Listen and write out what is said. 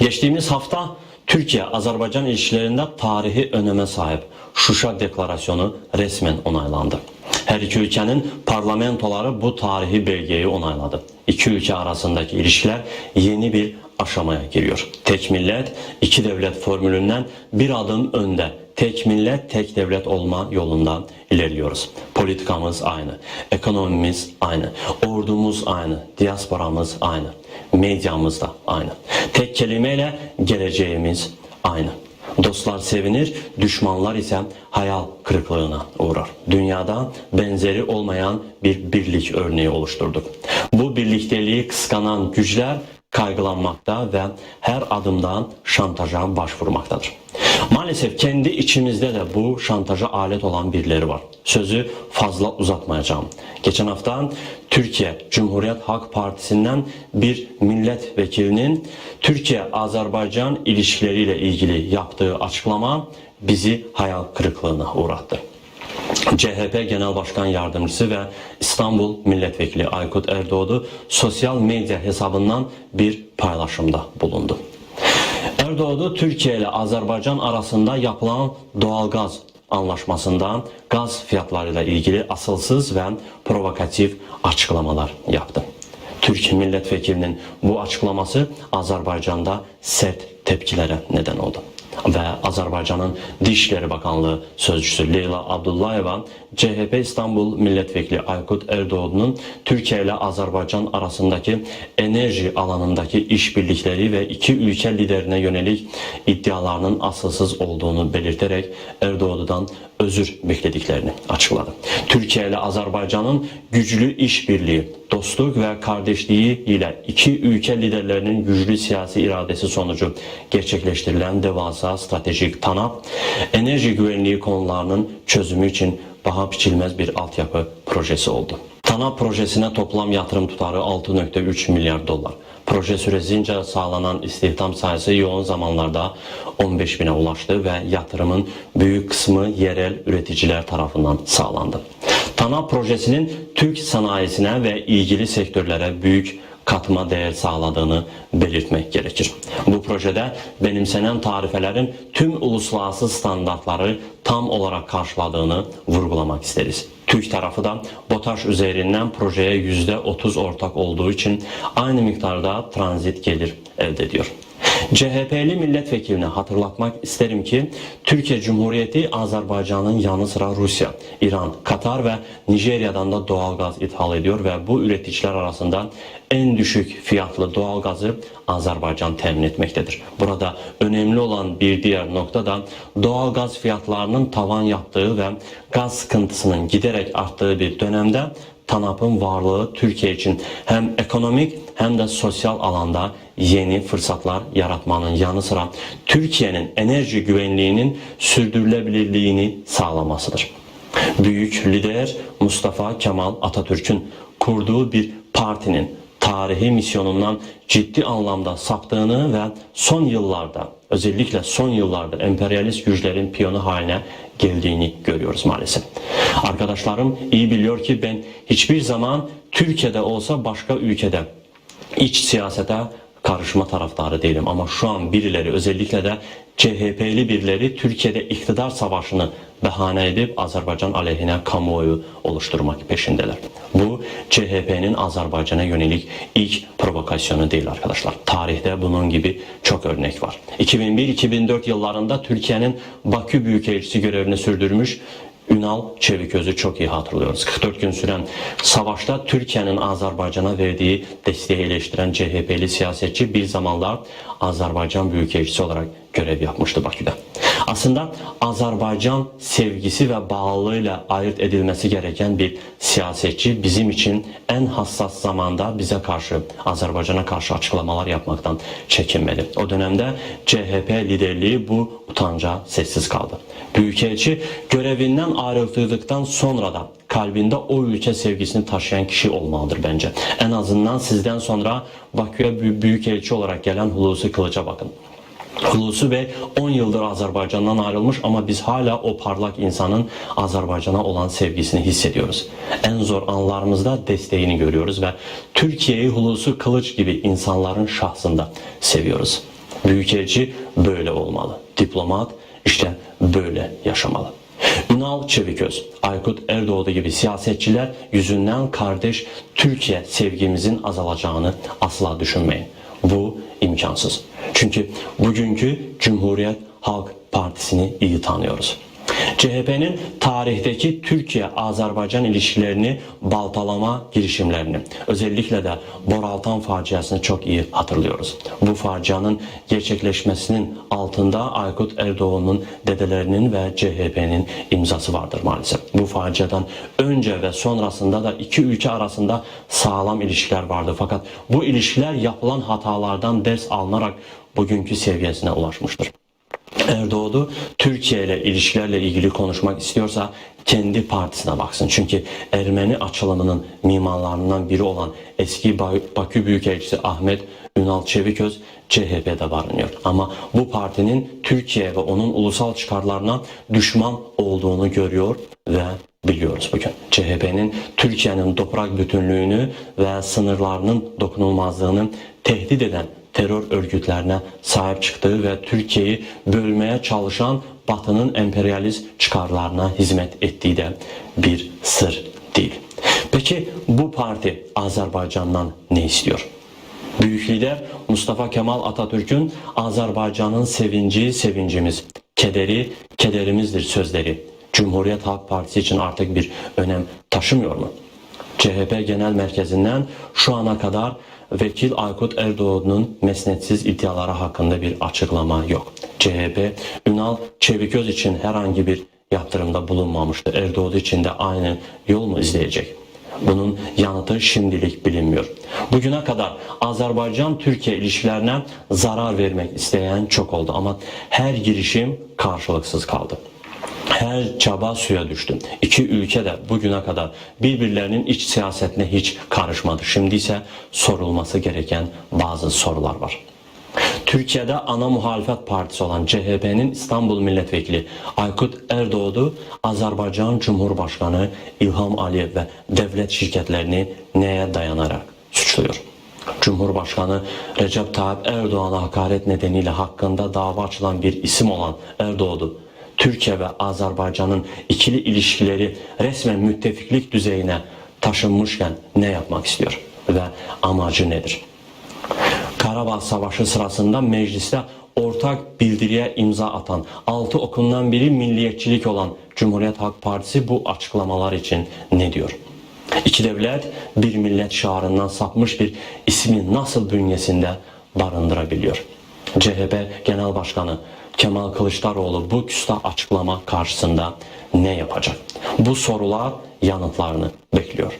Geçtiğimiz hafta Türkiye-Azerbaycan ilişkilerinde tarihi öneme sahip Şuşa Deklarasyonu resmen onaylandı. Her iki ülkenin parlamentoları bu tarihi belgeyi onayladı. İki ülke arasındaki ilişkiler yeni bir aşamaya giriyor. Tek millet, iki devlet formülünden bir adım önde tek millet, tek devlet olma yolundan ilerliyoruz. Politikamız aynı, ekonomimiz aynı, ordumuz aynı, diasporamız aynı, medyamız da aynı. Tek kelimeyle geleceğimiz aynı. Dostlar sevinir, düşmanlar ise hayal kırıklığına uğrar. Dünyada benzeri olmayan bir birlik örneği oluşturduk. Bu birlikteliği kıskanan güçler kaygılanmakta ve her adımdan şantaja başvurmaktadır. Maalesef kendi içimizde de bu şantaja alet olan birileri var. Sözü fazla uzatmayacağım. Geçen hafta Türkiye Cumhuriyet Halk Partisi'nden bir milletvekilinin Türkiye-Azerbaycan ilişkileriyle ilgili yaptığı açıklama bizi hayal kırıklığına uğrattı. CHP Genel Başkan Yardımcısı ve İstanbul Milletvekili Aykut Erdoğdu sosyal medya hesabından bir paylaşımda bulundu. Erdoğdu Türkiye ile Azerbaycan arasında yapılan doğalgaz anlaşmasından gaz fiyatlarıyla ilgili asılsız ve provokatif açıklamalar yaptı. Türk milletvekilinin bu açıklaması Azerbaycan'da sert tepkilere neden oldu ve Azerbaycan'ın Dışişleri Bakanlığı Sözcüsü Leyla Abdullayeva, CHP İstanbul Milletvekili Aykut Erdoğdu'nun Türkiye ile Azerbaycan arasındaki enerji alanındaki işbirlikleri ve iki ülke liderine yönelik iddialarının asılsız olduğunu belirterek Erdoğdu'dan özür beklediklerini açıkladı. Türkiye ile Azerbaycan'ın güçlü işbirliği, dostluk ve kardeşliği ile iki ülke liderlerinin güçlü siyasi iradesi sonucu gerçekleştirilen devasa stratejik TANAP, enerji güvenliği konularının çözümü için paha biçilmez bir altyapı projesi oldu. TANAP projesine toplam yatırım tutarı 6.3 milyar dolar. Proje süresince sağlanan istihdam sayısı yoğun zamanlarda 15 bine ulaştı ve yatırımın büyük kısmı yerel üreticiler tarafından sağlandı. TANAP projesinin Türk sanayisine ve ilgili sektörlere büyük katma değer sağladığını belirtmek gerekir. Bu projede benimsenen tarifelerin tüm uluslararası standartları tam olarak karşıladığını vurgulamak isteriz. Türk tarafı da BOTAŞ üzerinden projeye %30 ortak olduğu için aynı miktarda transit gelir elde ediyor. CHP'li milletvekiline hatırlatmak isterim ki Türkiye Cumhuriyeti Azerbaycan'ın yanı sıra Rusya, İran, Katar ve Nijerya'dan da doğalgaz ithal ediyor ve bu üreticiler arasında en düşük fiyatlı doğalgazı Azerbaycan temin etmektedir. Burada önemli olan bir diğer nokta da doğalgaz fiyatlarının tavan yaptığı ve gaz sıkıntısının giderek arttığı bir dönemde TANAP'ın varlığı Türkiye için hem ekonomik hem de sosyal alanda yeni fırsatlar yaratmanın yanı sıra Türkiye'nin enerji güvenliğinin sürdürülebilirliğini sağlamasıdır. Büyük lider Mustafa Kemal Atatürk'ün kurduğu bir partinin tarihi misyonundan ciddi anlamda saptığını ve son yıllarda özellikle son yıllarda emperyalist güçlerin piyonu haline geldiğini görüyoruz maalesef. Arkadaşlarım iyi biliyor ki ben hiçbir zaman Türkiye'de olsa başka ülkede iç siyasete karışma taraftarı değilim ama şu an birileri özellikle de CHP'li birileri Türkiye'de iktidar savaşını bahane edip Azerbaycan aleyhine kamuoyu oluşturmak peşindeler. Bu CHP'nin Azerbaycan'a yönelik ilk provokasyonu değil arkadaşlar. Tarihte bunun gibi çok örnek var. 2001-2004 yıllarında Türkiye'nin Bakü Büyükelçisi görevini sürdürmüş Ünal Çeviköz'ü çok iyi hatırlıyoruz. 44 gün süren savaşta Türkiye'nin Azerbaycan'a verdiği desteği eleştiren CHP'li siyasetçi bir zamanlar Azerbaycan Büyükelçisi olarak görev yapmıştı Bakü'de. Aslında Azerbaycan sevgisi ve bağlılığıyla ayırt edilmesi gereken bir siyasetçi bizim için en hassas zamanda bize karşı, Azerbaycan'a karşı açıklamalar yapmaktan çekinmedi. O dönemde CHP liderliği bu utanca sessiz kaldı. Büyükelçi görevinden ayrıldıktan sonra da kalbinde o ülke sevgisini taşıyan kişi olmalıdır bence. En azından sizden sonra Bakü'ye büyükelçi olarak gelen Hulusi Kılıç'a bakın. Hulusi Bey 10 yıldır Azerbaycan'dan ayrılmış ama biz hala o parlak insanın Azerbaycan'a olan sevgisini hissediyoruz. En zor anlarımızda desteğini görüyoruz ve Türkiye'yi Hulusi Kılıç gibi insanların şahsında seviyoruz. Büyükelçi böyle olmalı. Diplomat işte böyle yaşamalı. Ünal Çeviköz, Aykut Erdoğdu gibi siyasetçiler yüzünden kardeş Türkiye sevgimizin azalacağını asla düşünmeyin. İmkansız. Çünkü bugünkü Cumhuriyet Halk Partisi'ni iyi tanıyoruz. CHP'nin tarihteki Türkiye-Azerbaycan ilişkilerini baltalama girişimlerini, özellikle de Boraltan faciasını çok iyi hatırlıyoruz. Bu facianın gerçekleşmesinin altında Aykut Erdoğan'ın dedelerinin ve CHP'nin imzası vardır maalesef. Bu faciadan önce ve sonrasında da iki ülke arasında sağlam ilişkiler vardı. Fakat bu ilişkiler yapılan hatalardan ders alınarak bugünkü seviyesine ulaşmıştır. Erdoğdu Türkiye ile ilişkilerle ilgili konuşmak istiyorsa kendi partisine baksın. Çünkü Ermeni açılımının mimarlarından biri olan eski Bakü Büyükelçisi Ahmet Ünal Çeviköz CHP'de barınıyor. Ama bu partinin Türkiye ve onun ulusal çıkarlarına düşman olduğunu görüyor ve biliyoruz bugün. CHP'nin Türkiye'nin toprak bütünlüğünü ve sınırlarının dokunulmazlığını tehdit eden terör örgütlerine sahip çıktığı ve Türkiye'yi bölmeye çalışan Batı'nın emperyalist çıkarlarına hizmet ettiği de bir sır değil. Peki bu parti Azerbaycan'dan ne istiyor? Büyük lider Mustafa Kemal Atatürk'ün Azerbaycan'ın sevinci sevincimiz, kederi kederimizdir sözleri Cumhuriyet Halk Partisi için artık bir önem taşımıyor mu? CHP Genel Merkezi'nden şu ana kadar Vekil Aykut Erdoğan'ın mesnetsiz iddiaları hakkında bir açıklama yok. CHP, Ünal Çeviköz için herhangi bir yaptırımda bulunmamıştı. Erdoğan için de aynı yol mu izleyecek? Bunun yanıtı şimdilik bilinmiyor. Bugüne kadar Azerbaycan-Türkiye ilişkilerine zarar vermek isteyen çok oldu ama her girişim karşılıksız kaldı. Her çaba suya düştü. İki ülke de bugüne kadar birbirlerinin iç siyasetine hiç karışmadı. Şimdi ise sorulması gereken bazı sorular var. Türkiye'de ana muhalefet partisi olan CHP'nin İstanbul Milletvekili Aykut Erdoğdu, Azerbaycan Cumhurbaşkanı İlham Aliyev ve devlet şirketlerini neye dayanarak suçluyor? Cumhurbaşkanı Recep Tayyip Erdoğan'a hakaret nedeniyle hakkında dava açılan bir isim olan Erdoğdu, Türkiye ve Azerbaycan'ın ikili ilişkileri resmen müttefiklik düzeyine taşınmışken ne yapmak istiyor ve amacı nedir? Karabağ Savaşı sırasında mecliste ortak bildiriye imza atan, altı okundan biri milliyetçilik olan Cumhuriyet Halk Partisi bu açıklamalar için ne diyor? İki devlet bir millet şiarından sapmış bir ismi nasıl bünyesinde barındırabiliyor? CHP Genel Başkanı Kemal Kılıçdaroğlu bu küstah açıklama karşısında ne yapacak? Bu sorular yanıtlarını bekliyor.